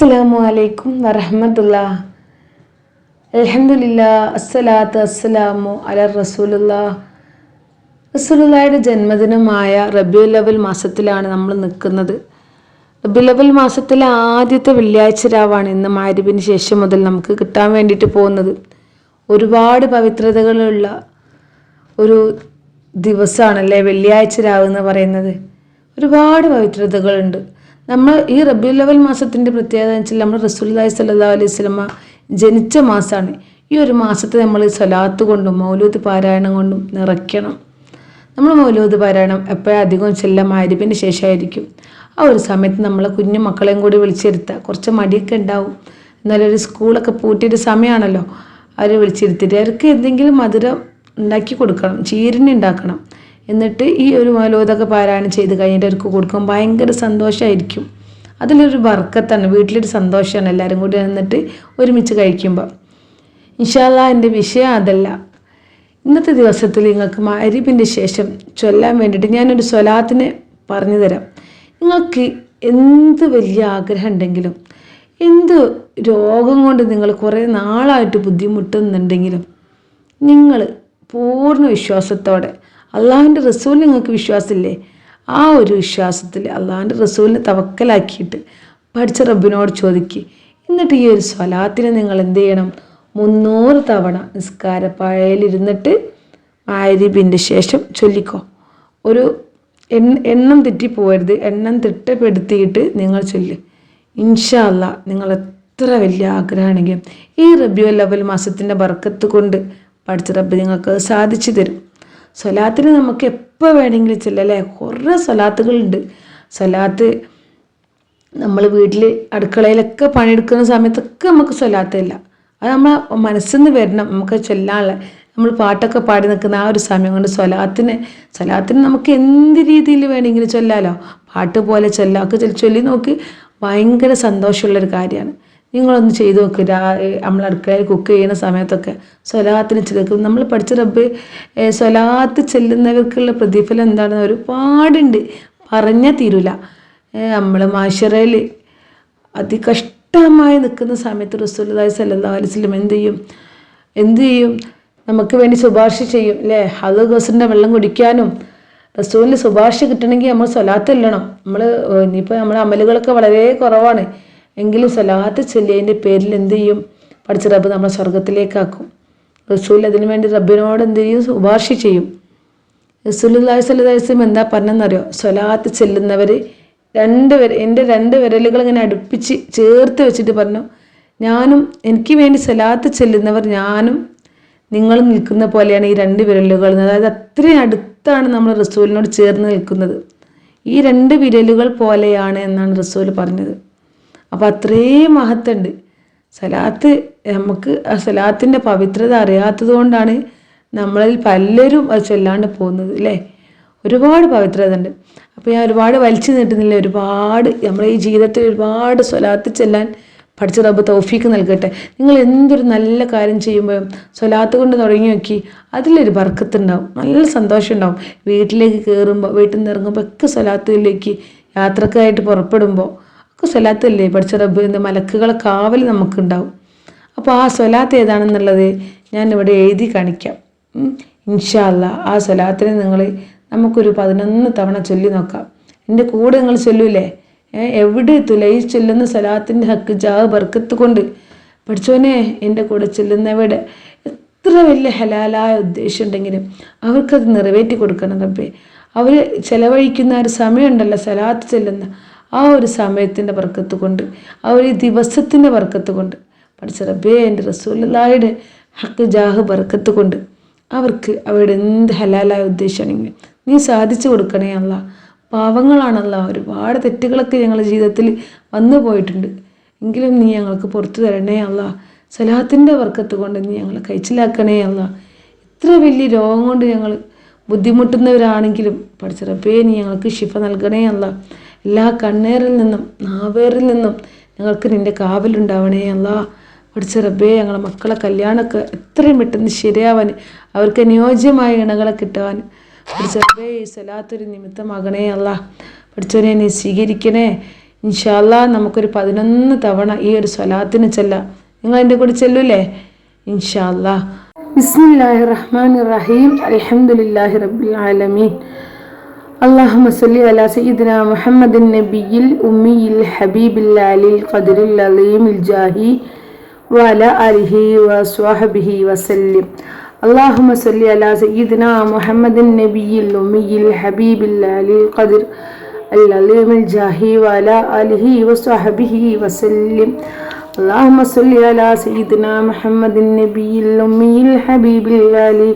അസ്സലാമു അലൈക്കും വറഹമത്തുള്ള അലഹമില്ല അസ്സലാത്ത് അസ്സലാമു അല റസൂലുള്ള റസൂലുള്ളയുടെ ജന്മദിനമായ റബിയുൽ അവൽ മാസത്തിലാണ് നമ്മൾ നിൽക്കുന്നത്. റബിയുൽ അവൽ മാസത്തിലെ ആദ്യത്തെ വെള്ളിയാഴ്ച രാവാണ് ഇന്ന് മാരിബിന് ശേഷം മുതൽ നമുക്ക് കിട്ടാൻ വേണ്ടിയിട്ട് പോകുന്നത്. ഒരുപാട് പവിത്രതകളുള്ള ഒരു ദിവസമാണല്ലേ വെള്ളിയാഴ്ച രാവ് എന്ന് പറയുന്നത്. ഒരുപാട് പവിത്രതകളുണ്ട്. നമ്മൾ ഈ റബിയുൽ ലവൽ മാസത്തിന്റെ പ്രത്യേകത എന്ന് വെച്ചാൽ നമ്മൾ റസൂലുള്ളാഹി സല്ലാ അലൈഹി വസല്ലമ ജനിച്ച മാസമാണ്. ഈ ഒരു മാസത്തെ നമ്മൾ സ്വലാത്ത് കൊണ്ടും മൗലൂദ് പാരായണം കൊണ്ടും നിറയ്ക്കണം. നമ്മൾ മൗലൂദ് പാരായണം എപ്പോഴും അധികം ചെല്ലാം ആരിപ്പിന്റെ ശേഷമായിരിക്കും. ആ ഒരു സമയത്ത് നമ്മളെ കുഞ്ഞു മക്കളെയും കൂടി വിളിച്ചിരുത്തുക കുറച്ച് മടിയൊക്കെ ഉണ്ടാവും. എന്നാലും ഒരു സ്കൂളൊക്കെ പൂട്ടിയൊരു സമയമാണല്ലോ. അവരെ വിളിച്ചിരുത്തിയിട്ട് അവർക്ക് എന്തെങ്കിലും മധുരം ഉണ്ടാക്കി കൊടുക്കണം. ചീരിനി ഉണ്ടാക്കണം. എന്നിട്ട് ഈ ഒരു മൗലൂദൊക്കെ പാരായണം ചെയ്ത് കഴിഞ്ഞിട്ട് അവർക്ക് കൊടുക്കും ഭയങ്കര സന്തോഷമായിരിക്കും അതിലൊരു വർക്കത്താണ് വീട്ടിലൊരു സന്തോഷമാണ് എല്ലാവരും കൂടി നിന്നിട്ട് ഒരുമിച്ച് കഴിക്കുമ്പോൾ ഇൻഷാല്ല എന്റെ വിഷയം അതല്ല. ഇന്നത്തെ ദിവസത്തിൽ നിങ്ങൾക്ക് മരിപ്പിന്റെ ശേഷം ചൊല്ലാൻ വേണ്ടിയിട്ട് ഞാനൊരു സ്വലാത്തിനെ പറഞ്ഞു തരാം നിങ്ങൾക്ക് എന്ത് വലിയ ആഗ്രഹം ഉണ്ടെങ്കിലും എന്ത് രോഗം കൊണ്ട് നിങ്ങൾ കുറേ നാളായിട്ട് ബുദ്ധിമുട്ടുന്നുണ്ടെങ്കിലും നിങ്ങൾ പൂർണ വിശ്വാസത്തോടെ അള്ളാഹുവിന്റെ റസൂൽ നിങ്ങൾക്ക് വിശ്വാസമില്ലേ? ആ ഒരു വിശ്വാസത്തിൽ അള്ളാഹുവിന്റെ റസൂലിനെ തവക്കലാക്കിയിട്ട് പഠിച്ച റബ്ബിനോട് ചോദിക്കുക എന്നിട്ട് ഈ ഒരു സ്വലാത്തിന് നിങ്ങൾ എന്ത് ചെയ്യണം? മുന്നൂറ് തവണ നിസ്കാരപ്പായയിലിരുന്നിട്ട് ആരിബിന്റെ ശേഷം ചൊല്ലിക്കോ. ഒരു എണ്ണ തെറ്റിപ്പോകരുത് എണ്ണം തിട്ടപ്പെടുത്തിയിട്ട് നിങ്ങൾ ചൊല്ല്. ഇൻഷാ അല്ലാ നിങ്ങൾ എത്ര വലിയ ആഗ്രഹമാണെങ്കിലും ഈ റബിയുൽ ലവൽ മാസത്തിന്റെ ബർക്കത്ത് കൊണ്ട് പഠിച്ച റബ്ബ് നിങ്ങൾക്ക് സാധിച്ചു തരും. സ്വലാത്തിന് നമുക്ക് എപ്പോൾ വേണമെങ്കിലും ചെല്ലല്ലേ കുറേ സ്വലാത്തുകളുണ്ട് സ്വലാത്ത് നമ്മൾ വീട്ടിൽ അടുക്കളയിലൊക്കെ പണിയെടുക്കുന്ന സമയത്തൊക്കെ നമുക്ക് സ്വലാത്തില്ല അത് നമ്മൾ മനസ്സിൽ നിന്ന് വരണം നമുക്ക് ചൊല്ലാനുള്ള. നമ്മൾ പാട്ടൊക്കെ പാടി നിൽക്കുന്ന ആ ഒരു സമയം കൊണ്ട് സ്വലാത്തിന് സ്വലാത്തിന് നമുക്ക് എന്ത് രീതിയിൽ വേണമെങ്കിലും ചൊല്ലാലോ? പാട്ട് പോലെ ചൊല്ലാം. ഒക്കെ ചൊല്ലി ചൊല്ലി നോക്കി ഭയങ്കര സന്തോഷമുള്ളൊരു കാര്യമാണ്. നിങ്ങളൊന്ന് ചെയ്ത് നോക്ക്. രാ നമ്മൾ അടുക്കളയിൽ കുക്ക് ചെയ്യുന്ന സമയത്തൊക്കെ സ്വലാത്തിന് ചെല്ലും നമ്മൾ പഠിച്ച റബ്ബ് സ്വലാത്ത് ചെല്ലുന്നവർക്കുള്ള പ്രതിഫലം എന്താണെന്ന് ഒരുപാടുണ്ട്. പറഞ്ഞാൽ തീരൂല. നമ്മൾ മാഷറയിൽ അതികഷ്ടമായി നിൽക്കുന്ന സമയത്ത് റസൂലുള്ളാഹി സല്ലാ അലൈഹി വസല്ലം എന്ത് ചെയ്യും? എന്ത് ചെയ്യും? നമുക്ക് വേണ്ടി ശുപാർശ ചെയ്യും അല്ലേ? ഹത് ഗോസിന്റെ വെള്ളം കുടിക്കാനും റസൂലിന് ശുപാർശ കിട്ടണമെങ്കിൽ നമ്മൾ സ്വലാത്ത് ചെല്ലണം. നമ്മൾ ഇനിയിപ്പോൾ നമ്മുടെ അമലുകളൊക്കെ വളരെ കുറവാണ്. എങ്കിലും സലാത്ത് ചെല്ലിയതിന്റെ പേരിൽ എന്ത് ചെയ്യും? പഠിച്ച റബ്ബ് നമ്മളെ സ്വർഗത്തിലേക്കാക്കും റസൂൽ അതിനു വേണ്ടി റബ്ബിനോട് എന്ത് ചെയ്യും? ശുപാർശ ചെയ്യും. അലൈഹി വസല്ലം എന്താ പറഞ്ഞെന്നറിയോ? സ്വലാത്ത് ചെല്ലുന്നവർ രണ്ട് വിര എന്റെ രണ്ട് വിരലുകൾ ഇങ്ങനെ അടുപ്പിച്ച് ചേർത്ത് വെച്ചിട്ട് പറഞ്ഞു ഞാനും എനിക്ക് വേണ്ടി സ്വലാത്ത് ചെല്ലുന്നവർ ഞാനും നിങ്ങൾ നിൽക്കുന്ന പോലെയാണ് ഈ രണ്ട് വിരലുകൾ. അതായത് അത്രയും അടുത്താണ് നമ്മൾ റസൂലിനോട് ചേർന്ന് നിൽക്കുന്നത്. ഈ രണ്ട് വിരലുകൾ പോലെയാണ് എന്നാണ് റസൂൽ പറഞ്ഞത്. അപ്പോൾ അത്രയും മഹത്തുണ്ട് സലാത്ത് നമുക്ക് ആ സലാത്തിന്റെ പവിത്രത അറിയാത്തത് കൊണ്ടാണ് നമ്മളിൽ പലരും അത് ചൊല്ലാണ്ട് പോകുന്നത് അല്ലേ ഒരുപാട് പവിത്രത ഉണ്ട്. അപ്പോൾ ഞാൻ ഒരുപാട് വലിച്ചു നീട്ടുന്നില്ല. ഒരുപാട് നമ്മുടെ ഈ ജീവിതത്തിൽ ഒരുപാട് സ്വലാത്ത് ചെല്ലാൻ പഠിച്ച റബ്ബ് തൗഫീക്ക് നൽകട്ടെ. നിങ്ങൾ എന്തൊരു നല്ല കാര്യം ചെയ്യുമ്പോഴും സ്വലാത്ത് കൊണ്ട് തുടങ്ങി നോക്കി അതിലൊരു ബർക്കത്തുണ്ടാവും. നല്ല സന്തോഷം ഉണ്ടാവും. വീട്ടിലേക്ക് കയറുമ്പോൾ വീട്ടിൽ നിന്ന് ഇറങ്ങുമ്പോൾ ഒക്കെ സ്വലാത്തിലേക്ക് യാത്രക്കായിട്ട് പുറപ്പെടുമ്പോൾ സ്വലാത്തല്ലേ പഠിച്ച റബ്ബ് എന്ന് മലക്കുകളെ കാവൽ നമുക്കുണ്ടാവും. അപ്പോൾ ആ സ്വലാത്ത് ഏതാണെന്നുള്ളത് ഞാൻ ഇവിടെ എഴുതി കാണിക്കാം. ഇൻഷാല്ല ആ സ്വലാത്തിനെ നിങ്ങൾ നമുക്കൊരു പതിനൊന്ന് തവണ ചൊല്ലി നോക്കാം. എന്റെ കൂടെ നിങ്ങൾ ചൊല്ലൂലേ? എവിടെ ഈ ചൊല്ലുന്ന സ്വലാത്തിന്റെ ഹക്ക് ജാഹ് ബർക്കത്ത് കൊണ്ട്? പഠിച്ചോനെ എന്റെ കൂടെ ചെല്ലുന്നവയുടെ എത്ര വലിയ ഹലാലായ ഉദ്ദേശം ഉണ്ടെങ്കിലും അവർക്കത് നിറവേറ്റി കൊടുക്കണം റബ്ബേ. അവർ ചെലവഴിക്കുന്ന ഒരു സമയമുണ്ടല്ലോ സലാത്ത് ചെല്ലുന്ന. ആ ഒരു സമയത്തിന്റെ വർക്കത്ത് കൊണ്ട് ആ ഒരു ദിവസത്തിന്റെ വർക്കത്ത് കൊണ്ട് പഠിച്ച റബ്ബേ എന്റെ റസൂലായുടെ ഹക്ക് ജാഹ് വർക്കത്ത് കൊണ്ട് അവർക്ക് അവരുടെ എന്ത് ഹലാലായ ഉദ്ദേശമാണെങ്കിലും നീ സാധിച്ചു കൊടുക്കണേ അല്ല പാവങ്ങളാണല്ല ഒരുപാട് തെറ്റുകളൊക്കെ ഞങ്ങളുടെ ജീവിതത്തിൽ വന്നു പോയിട്ടുണ്ട്. എങ്കിലും നീ ഞങ്ങൾക്ക് പുറത്തു തരണേ അല്ല സലാഹത്തിന്റെ വർക്കത്ത് കൊണ്ട് നീ ഞങ്ങളെ കഴിച്ചിലാക്കണേ അല്ല ഇത്ര വലിയ രോഗം കൊണ്ട് ഞങ്ങൾ ബുദ്ധിമുട്ടുന്നവരാണെങ്കിലും പഠിച്ചറപ്പേ നീ ഞങ്ങൾക്ക് ശിഫ നൽകണേ അല്ല എല്ലാ കണ്ണേറിൽ നിന്നും നാവേറിൽ നിന്നും ഞങ്ങൾക്ക് നിന്റെ കാവലുണ്ടാവണേ. അല്ലാ പഠിച്ച റബ്ബേ ഞങ്ങളെ മക്കളെ കല്യാണമൊക്കെ എത്രയും പെട്ടെന്ന് ശരിയാവാൻ അവർക്ക് അനുയോജ്യമായ ഇണകളെ കിട്ടുവാൻ പഠിച്ച റബ്ബേ ഈ സ്വലാത്തൊരു നിമിത്തമാകണേ. അല്ല പഠിച്ചവനെ നീ സ്വീകരിക്കണേ. ഇൻഷാല്ല നമുക്കൊരു പതിനൊന്ന് തവണ ഈ ഒരു സ്വലാത്തിന് ചെല്ലാം. നിങ്ങൾ എന്റെ കൂടെ ചെല്ലൂലേ? ഇൻഷാല്ല ബിസ്മില്ലാഹി റഹ്മാൻ റഹീം. അൽഹംദുലില്ലാഹി റബ്ബിൽ ആലമീൻ. اللهم صل على سيدنا محمد النبي الأمي الحبيب العلي القدر العظيم الجاهي وعلى آله وصحبه وسلم اللهم صل على سيدنا محمد النبي الأمي الحبيب العلي القدر العظيم الجاهي وعلى آله وصحبه وسلم اللهم صل على سيدنا محمد النبي الأمي الحبيب العلي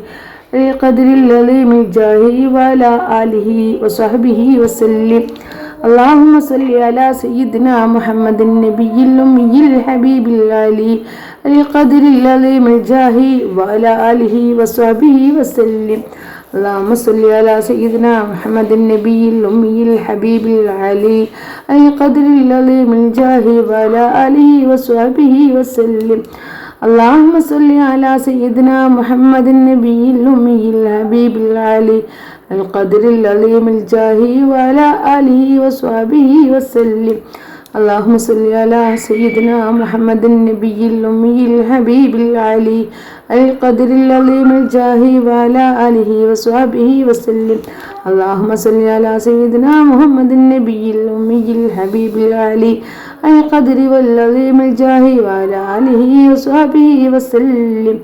القدر العظيم الجاهي وعلى آله وصحبه وسلم اللهم صل على سيدنا محمد النبي الأمي الحبيب العلي القدر العظيم الجاهي وعلى آله وصحبه وسلم اللهم صل على سيدنا محمد النبي الأمي الحبيب العلي القدر العظيم الجاهي وعلى آله وصحبه وسلم اللهم صل على سيدنا محمد النبي الأمي الحبيب العلي القدر العظيم الجاهي وعلى آله وصحبه وسلم اللهم صل على سيدنا محمد النبي الأمي الحبيب العلي القدر العظيم الجاهي وعلى آله وصحبه وسلم اللهم صل على سيدنا محمد النبي الأمي الحبيب العلي القدر والعظيم الجاهي وعلى آله وصحبه وسلم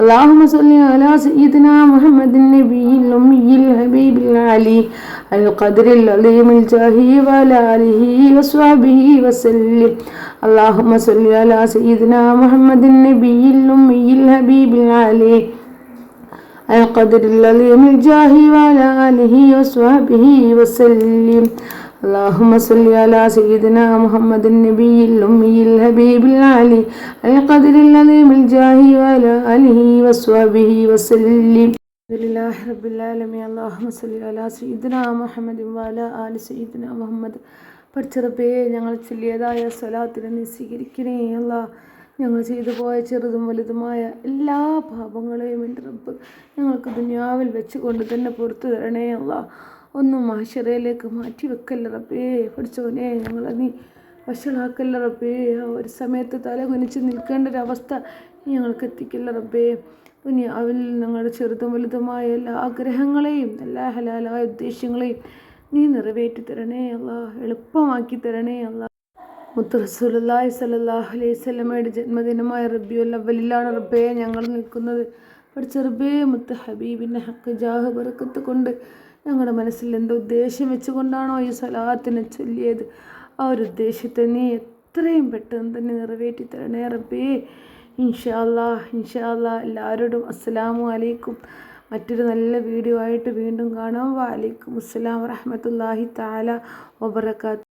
اللهم صل على سيدنا محمد النبي الأمي الحبيب العلي القدر العظيم الجاهي وعلى آله وصحبه وسلم اللهم صل على سيدنا محمد النبي الأمي الحبيب العلي القدر العظيم الجاهي وعلى آله وصحبه وسلم اللهم صل على سيدنا محمد النبي الأمي الحبيب العلي القدر العظيم الجاهي وعلى آله وصحبه وسلم ബിസ്മില്ലാഹി റബ്ബിൽ ആലമീൻ അല്ലാഹുമ്മ സല്ലി അലാ സീദന മുഹമ്മദ് വഅലാ ആലി സീദന മുഹമ്മദ് പഠിച്ചതപ്പേ ഞങ്ങൾ ചൊല്ലിയതായ സ്വലാത്തിനെ നീ സ്വീകരിക്കണേ അല്ല ഞങ്ങൾ ചെയ്തു പോയ ചെറുതും വലുതുമായ എല്ലാ പാപങ്ങളെയും എന്റെ റബ്ബ് ഞങ്ങൾക്ക് ദുനിയാവിൽ വെച്ചുകൊണ്ട് തന്നെ പുറത്തു തരണേ. അല്ല ഒന്നും മാഷറയിലേക്ക് മാറ്റി വെക്കല്ല റബ്ബേ. പഠിച്ചവനെ ഞങ്ങളെ നീ വഷളാക്കല്ല റബ്ബേ. ഒരു സമയത്ത് തല കുനിച്ച് നിൽക്കേണ്ട ഒരവസ്ഥ ഞങ്ങൾക്ക് എത്തിക്കല്ല റബ്ബേ. ദുനിയാവിൽ ഞങ്ങളുടെ ചെറുതും വലുതുമായ എല്ലാ ആഗ്രഹങ്ങളെയും എല്ലാ ഹലാലായ ഉദ്ദേശങ്ങളെയും നീ നിറവേറ്റി തരണേ അല്ല എളുപ്പമാക്കി തരണേ അല്ല മുത്തറസുലായി സ്വല്ലല്ലാഹു അലൈഹി സ്വലമയുടെ ജന്മദിനമായ റബ്ബിയുൽ അവലിലാണ് റബ്ബേ ഞങ്ങൾ നിൽക്കുന്നത്. പഠിച്ച ചെറുബേ മുത്ത് ഹബീബിന്റെ ഹക്ക് ജാഹ് ബറക്കത്ത് കൊണ്ട് ഞങ്ങളുടെ മനസ്സിൽ എന്തോ ഉദ്ദേശം വെച്ചുകൊണ്ടാണോ ഈ സലാത്തിനെ ചൊല്ലിയത്? ആ ഒരു ഉദ്ദേശത്തെ നീ എത്രയും പെട്ടെന്ന് തന്നെ നിറവേറ്റി തരണേ റബ്ബേ. ഇൻഷാ അല്ലാ ഇൻഷാ അല്ലാ എല്ലാവരോടും അസ്സലാമു അലൈക്കും. മറ്റൊരു നല്ല വീഡിയോ ആയിട്ട് വീണ്ടും കാണാം. വാലൈക്കും അസ്സലാം വറഹമത്തല്ലാഹി താല വബർക്കാത്തു